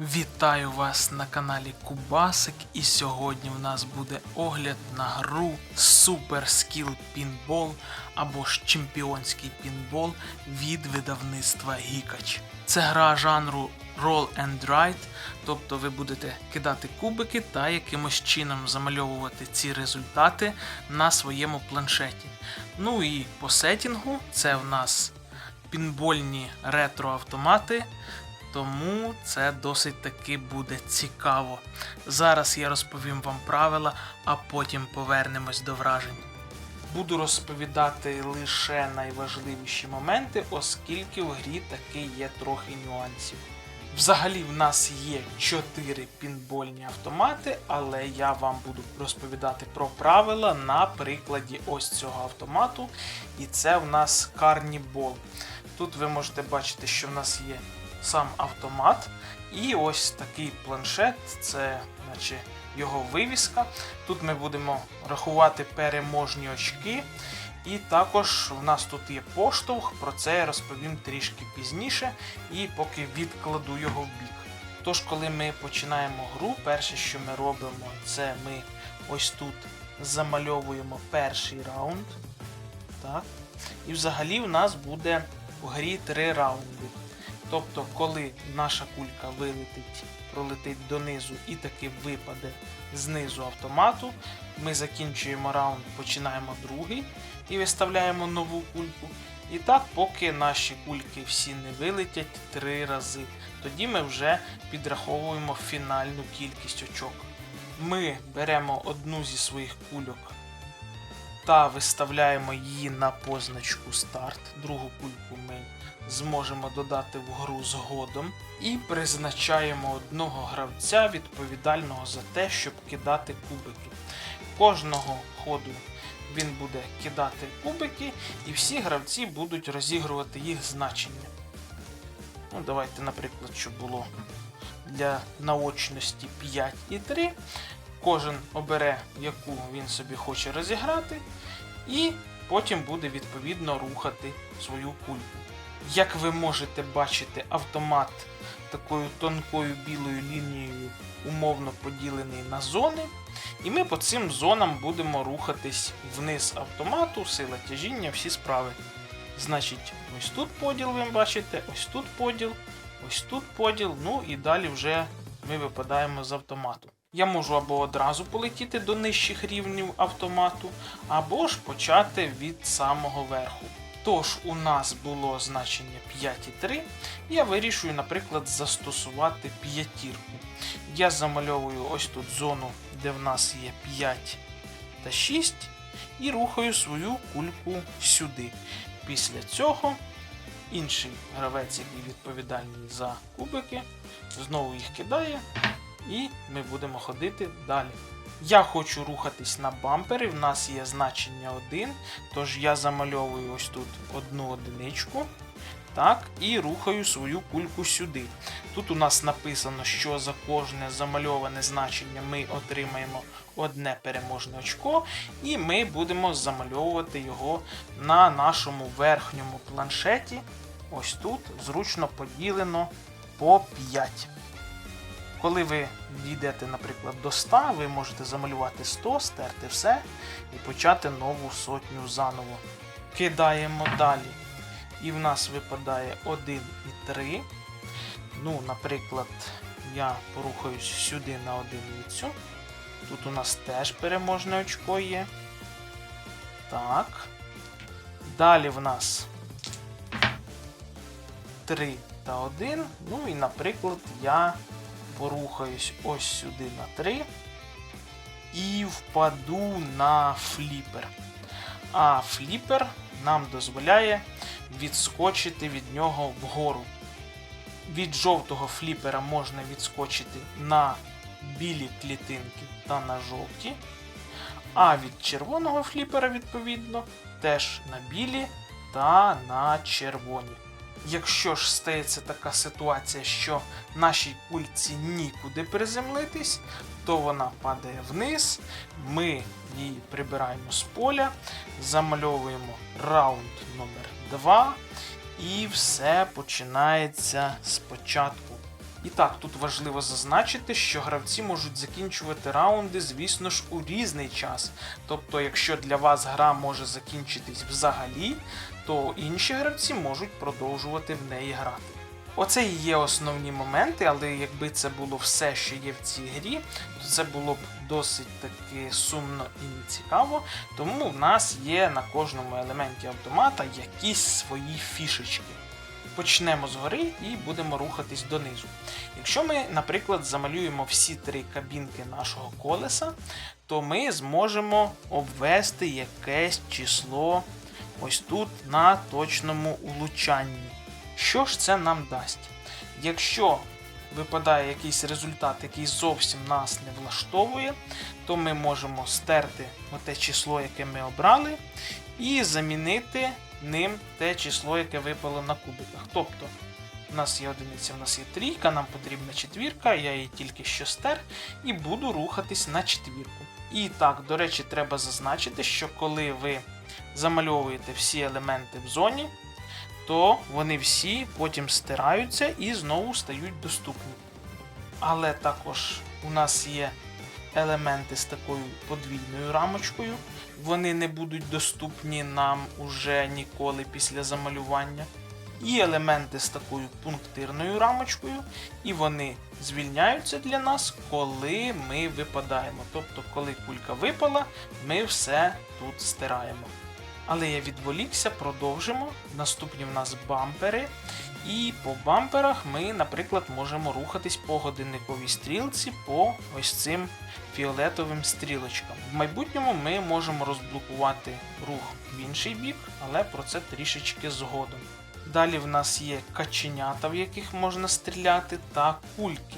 Вітаю вас на каналі Кубасик, і сьогодні в нас буде огляд на гру Super Skill Pinball або ж Чемпіонський пінбол від видавництва Гікач. Це гра жанру Roll and Write, тобто ви будете кидати кубики та якимось чином замальовувати ці результати на своєму планшеті. Ну і по сетінгу це в нас пінбольні ретро-автомати. Тому це досить таки буде цікаво. Зараз я розповім вам правила, а потім повернемось до вражень. Буду розповідати лише найважливіші моменти, оскільки в грі таки є трохи нюансів. Взагалі в нас є 4 пінбольні автомати, але я вам буду розповідати про правила на прикладі ось цього автомату. І це в нас Carniball. Тут ви можете бачити, що в нас є сам автомат. І ось такий планшет, це наче його вивіска. Тут ми будемо рахувати переможні очки. І також в нас тут є поштовх, про це я розповім трішки пізніше, і поки відкладу його в бік. Тож, коли ми починаємо гру, перше, що ми робимо, це ми ось тут замальовуємо перший раунд. Так. І взагалі в нас буде в грі три раунди. Тобто, коли наша кулька вилетить, пролетить донизу і таки випаде знизу автомату, ми закінчуємо раунд, починаємо другий і виставляємо нову кульку. І так, поки наші кульки всі не вилетять три рази. Тоді ми вже підраховуємо фінальну кількість очок. Ми беремо одну зі своїх кульок та виставляємо її на позначку старт. Другу кульку ми зможемо додати в гру згодом. І призначаємо одного гравця відповідального за те, щоб кидати кубики. Кожного ходу він буде кидати кубики, і всі гравці будуть розігрувати їх значення. Ну, Давайте, наприклад, щоб було для наочності 5 і 3. Кожен обере, яку він собі хоче розіграти, і потім буде відповідно рухати свою кульку. Як ви можете бачити, автомат такою тонкою білою лінією умовно поділений на зони. І ми по цим зонам будемо рухатись вниз автомату, сила тяжіння, всі справи. Значить, ось тут поділ, ви бачите, ось тут поділ, ось тут поділ, ну і далі вже ми випадаємо з автомату. Я можу або одразу полетіти до нижчих рівнів автомату, або ж почати від самого верху. Тож у нас було значення 5,3, я вирішую, наприклад, застосувати п'ятірку. Я замальовую ось тут зону, де в нас є 5 та 6, і рухаю свою кульку сюди. Після цього інший гравець, який відповідальний за кубики, знову їх кидає, і ми будемо ходити далі. Я хочу рухатись на бампери, в нас є значення 1, тож я замальовую ось тут одну одиничку. Так, і рухаю свою кульку сюди. Тут у нас написано, що за кожне замальоване значення ми отримаємо одне переможне очко, і ми будемо замальовувати його на нашому верхньому планшеті. Ось тут зручно поділено по 5. Коли ви дійдете, наприклад, до 100, ви можете замалювати 100, стерти все і почати нову сотню заново. Кидаємо далі. І в нас випадає 1 і 3. Ну, наприклад, я порухаюсь сюди на одиницю. Тут у нас теж переможне очко є. Так. Далі в нас 3 та 1. Ну і, наприклад, я порухаюсь ось сюди на 3 і впаду на фліпер. А фліпер нам дозволяє відскочити від нього вгору. Від жовтого фліпера можна відскочити на білі клітинки та на жовті. А від червоного фліпера, відповідно, теж на білі та на червоні. Якщо ж стається така ситуація, що нашій кульці нікуди приземлитись, то вона падає вниз, ми її прибираємо з поля, замальовуємо раунд номер 2 і все починається спочатку. І так, тут важливо зазначити, що гравці можуть закінчувати раунди, звісно ж, у різний час. Тобто, якщо для вас гра може закінчитись взагалі, то інші гравці можуть продовжувати в неї грати. Оце і є основні моменти, але якби це було все, що є в цій грі, то це було б досить таки сумно і нецікаво. Тому в нас є на кожному елементі автомата якісь свої фішечки. Почнемо згори і будемо рухатись донизу. Якщо ми, наприклад, замалюємо всі три кабінки нашого колеса, то ми зможемо обвести якесь число ось тут на точному улучанні. Що ж це нам дасть? Якщо випадає якийсь результат, який зовсім нас не влаштовує, то ми можемо стерти те число, яке ми обрали, і замінити ним те число, яке випало на кубиках. Тобто, у нас є одиниця, у нас є трійка, нам потрібна четвірка, я її тільки що стер, і буду рухатись на четвірку. І так, до речі, треба зазначити, що коли ви замальовуєте всі елементи в зоні, то вони всі потім стираються і знову стають доступні. Але також у нас є елементи з такою подвійною рамочкою. Вони не будуть доступні нам уже ніколи після замалювання. І елементи з такою пунктирною рамочкою, і вони звільняються для нас, коли ми випадаємо. Тобто, коли кулька випала, ми все тут стираємо. Але я відволікся, продовжимо. Наступні в нас бампери. І по бамперах ми, наприклад, можемо рухатись по годинниковій стрілці по ось цим фіолетовим стрілочкам. В майбутньому ми можемо розблокувати рух в інший бік, але про це трішечки згодом. Далі в нас є каченята, в яких можна стріляти, та кульки.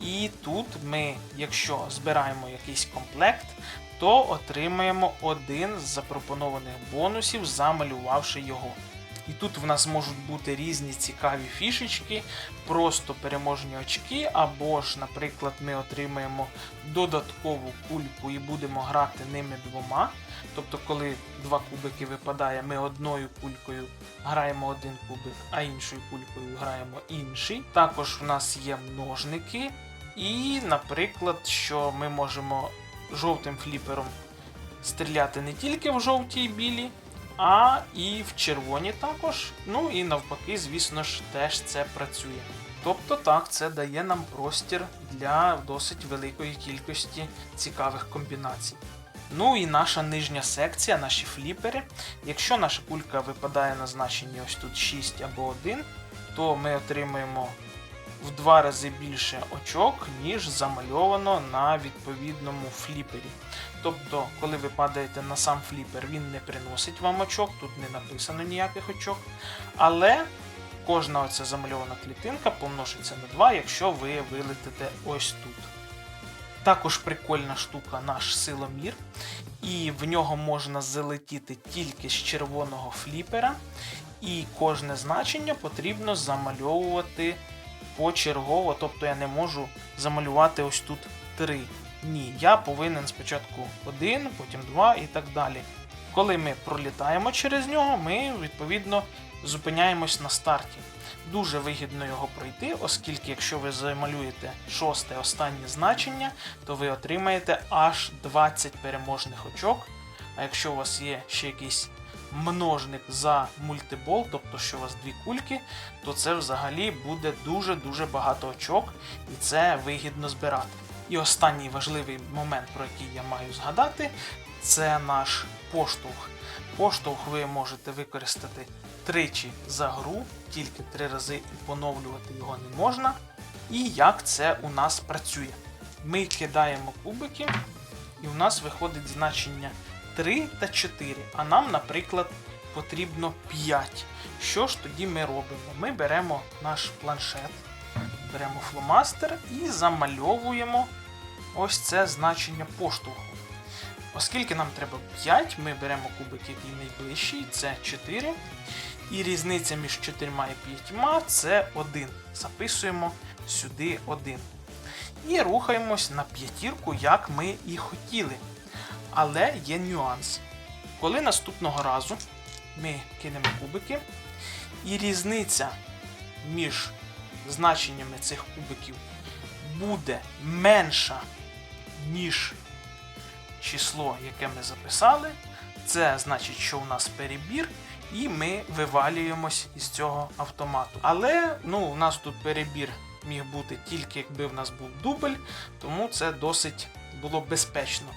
І тут ми, якщо збираємо якийсь комплект, то отримаємо один з запропонованих бонусів, замалювавши його. І тут в нас можуть бути різні цікаві фішечки, просто переможні очки, або ж, наприклад, ми отримаємо додаткову кульку і будемо грати ними двома. Тобто, коли два кубики випадає, ми одною кулькою граємо один кубик, а іншою кулькою граємо інший. Також в нас є множники, і, наприклад, що ми можемо жовтим фліпером стріляти не тільки в жовті і білі, а і в червоні також. Ну і навпаки, звісно ж, теж це працює. Тобто так, це дає нам простір для досить великої кількості цікавих комбінацій. Ну і наша нижня секція, наші фліпери. Якщо наша кулька випадає на значенні ось тут 6 або 1, то ми отримуємо в два рази більше очок, ніж замальовано на відповідному фліпері. Тобто, коли ви падаєте на сам фліпер, він не приносить вам очок, тут не написано ніяких очок. Але кожна оця замальована клітинка помножиться на 2, якщо ви вилетите ось тут. Також прикольна штука наш силомір, і в нього можна залетіти тільки з червоного фліпера, і кожне значення потрібно замальовувати почергово, тобто я не можу замалювати ось тут 3. Ні, я повинен спочатку 1, потім 2 і так далі. Коли ми пролітаємо через нього, ми відповідно зупиняємось на старті. Дуже вигідно його пройти, оскільки якщо ви замалюєте шосте останнє значення, то ви отримаєте аж 20 переможних очок. А якщо у вас є ще якийсь множник за мультибол, тобто що у вас дві кульки, то це взагалі буде дуже-дуже багато очок, і це вигідно збирати. І останній важливий момент, про який я маю згадати, це наш поштовх. Поштовх ви можете використати тричі за гру, тільки три рази і поновлювати його не можна. І як це у нас працює? Ми кидаємо кубики, і у нас виходить значення 3 та 4, а нам, наприклад, потрібно 5. Що ж тоді ми робимо? Ми беремо наш планшет, беремо фломастер і замальовуємо ось це значення поштовху. Оскільки нам треба 5, ми беремо кубик, який найближчий, це 4. І різниця між 4 і 5 це 1. Записуємо сюди 1. І рухаємось на п'ятірку, як ми і хотіли. Але є нюанс. Коли наступного разу ми кинемо кубики, і різниця між значеннями цих кубиків буде менша, ніж число, яке ми записали, це значить, що у нас перебір, і ми вивалюємось із цього автомату. Але ну, у нас тут перебір міг бути тільки якби в нас був дубль, тому це досить було безпечно.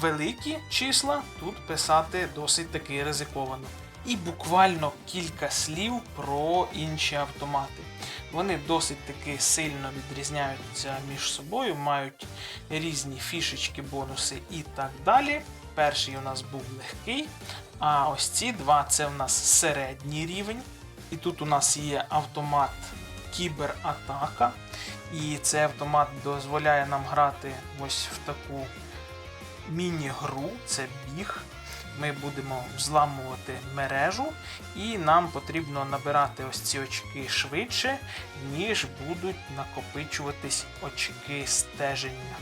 Великі числа тут писати досить таки ризиковано. І буквально кілька слів про інші автомати. Вони досить таки сильно відрізняються між собою, мають різні фішечки, бонуси і так далі. Перший у нас був легкий, а ось ці два це у нас середній рівень. І тут у нас є автомат кібератака. І цей автомат дозволяє нам грати ось в таку міні-гру, це біг. Ми будемо взламувати мережу, і нам потрібно набирати ось ці очки швидше, ніж будуть накопичуватись очки стеження.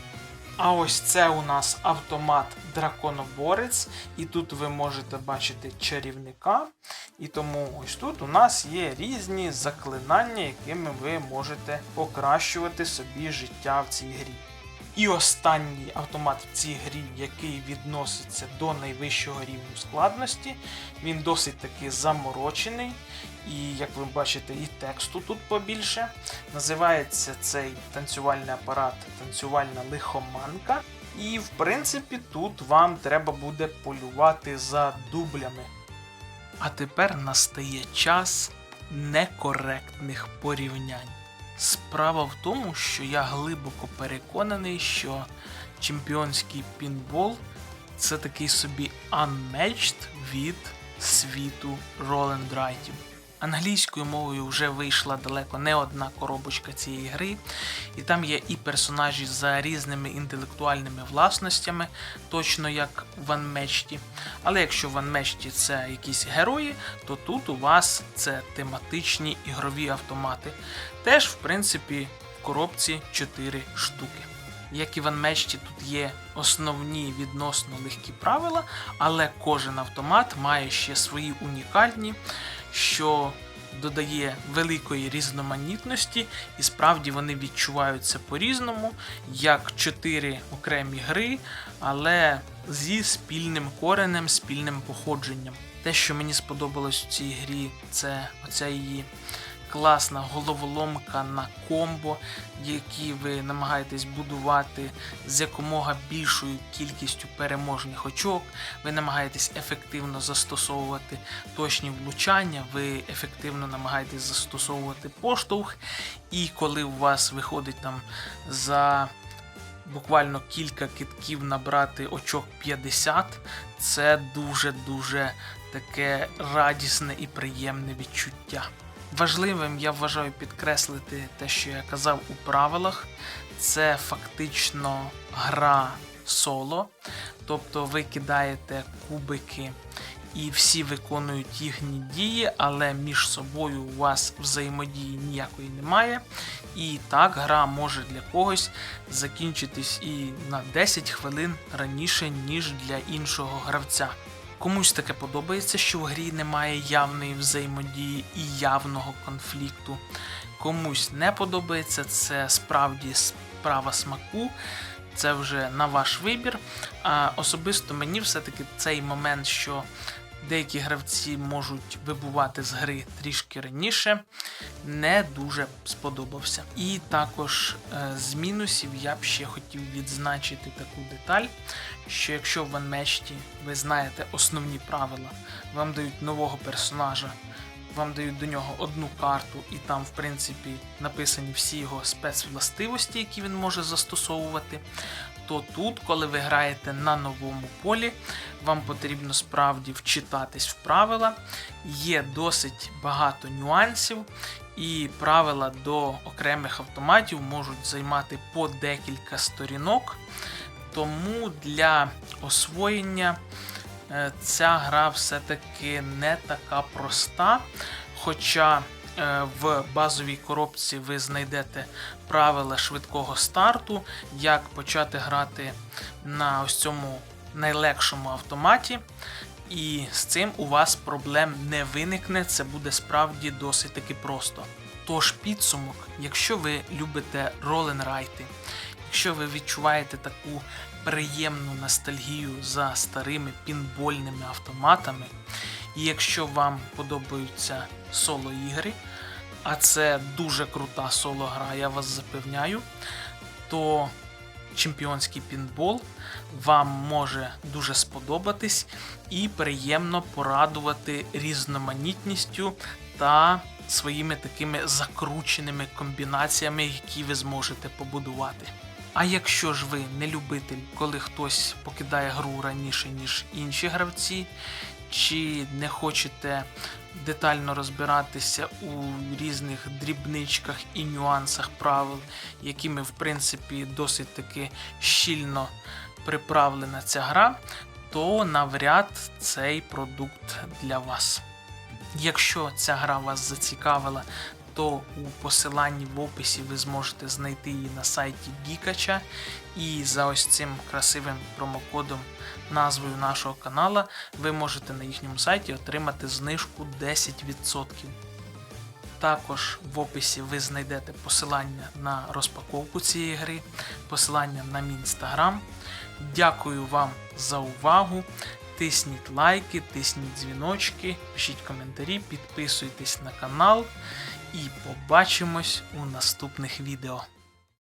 А ось це у нас автомат драконоборець, і тут ви можете бачити чарівника. І тому ось тут у нас є різні заклинання, якими ви можете покращувати собі життя в цій грі. І останній автомат в цій грі, який відноситься до найвищого рівню складності, він досить таки заморочений. І, як ви бачите, і тексту тут побільше. Називається цей танцювальний апарат танцювальна лихоманка. І, в принципі, тут вам треба буде полювати за дублями. А тепер настає час некоректних порівнянь. Справа в тому, що я глибоко переконаний, що чемпіонський пінбол це такий собі unmatched від світу ролендрайтів. Англійською мовою вже вийшла далеко не одна коробочка цієї гри, і там є і персонажі за різними інтелектуальними власностями, точно як в Unmatched. Але якщо в Unmatched це якісь герої, то тут у вас це тематичні ігрові автомати. Теж, в принципі, в коробці 4 штуки. Як і в Unmatched, тут є основні відносно легкі правила, але кожен автомат має ще свої унікальні, що додає великої різноманітності, і справді вони відчуваються по-різному, як чотири окремі гри, але зі спільним коренем, спільним походженням. Те, що мені сподобалось у цій грі, це оця її класна головоломка на комбо, які ви намагаєтесь будувати з якомога більшою кількістю переможних очок. Ви намагаєтесь ефективно застосовувати точні влучання, ви ефективно намагаєтесь застосовувати поштовх, і коли у вас виходить там за буквально кілька китків набрати очок 50, це дуже-дуже таке радісне і приємне відчуття. Важливим я вважаю підкреслити те, що я казав у правилах. Це фактично гра соло. Тобто ви кидаєте кубики і всі виконують їхні дії, але між собою у вас взаємодії ніякої немає. І так гра може для когось закінчитись і на 10 хвилин раніше, ніж для іншого гравця. Комусь таке подобається, що в грі немає явної взаємодії і явного конфлікту. Комусь не подобається, це справді справа смаку, це вже на ваш вибір. А особисто мені все-таки цей момент, що деякі гравці можуть вибувати з гри трішки раніше, не дуже сподобався. І також е, з мінусів я б ще хотів відзначити таку деталь, що якщо в Unmatched ви знаєте основні правила, вам дають нового персонажа. Вам дають до нього одну карту, і там, в принципі, написані всі його спецвластивості, які він може застосовувати то тут, коли ви граєте на новому полі, вам потрібно справді вчитатись в правила. Є досить багато нюансів, і правила до окремих автоматів можуть займати по декілька сторінок. Тому для освоєння е, ця гра все-таки не така проста. Хоча Е, в базовій коробці ви знайдете правила швидкого старту, як почати грати на ось цьому найлегшому автоматі. І з цим у вас проблем не виникне, це буде справді досить таки просто. Тож підсумок, якщо ви любите роленрайти, якщо ви відчуваєте таку приємну ностальгію за старими пінбольними автоматами, і якщо вам подобаються соло-ігри, а це дуже крута соло-гра, я вас запевняю, то чемпіонський пінбол вам може дуже сподобатись і приємно порадувати різноманітністю та своїми такими закрученими комбінаціями, які ви зможете побудувати. А якщо ж ви не любитель, коли хтось покидає гру раніше, ніж інші гравці, чи не хочете детально розбиратися у різних дрібничках і нюансах правил, якими в принципі досить таки щільно приправлена ця гра, то навряд цей продукт для вас. Якщо ця гра вас зацікавила, то у посиланні в описі ви зможете знайти її на сайті Гікача. І за ось цим красивим промокодом назвою нашого канала ви можете на їхньому сайті отримати знижку 10%. Також в описі ви знайдете посилання на розпаковку цієї гри, посилання на мій інстаграм. Дякую вам за увагу. Тисніть лайки, тисніть дзвіночки, пишіть коментарі, підписуйтесь на канал і побачимось у наступних відео.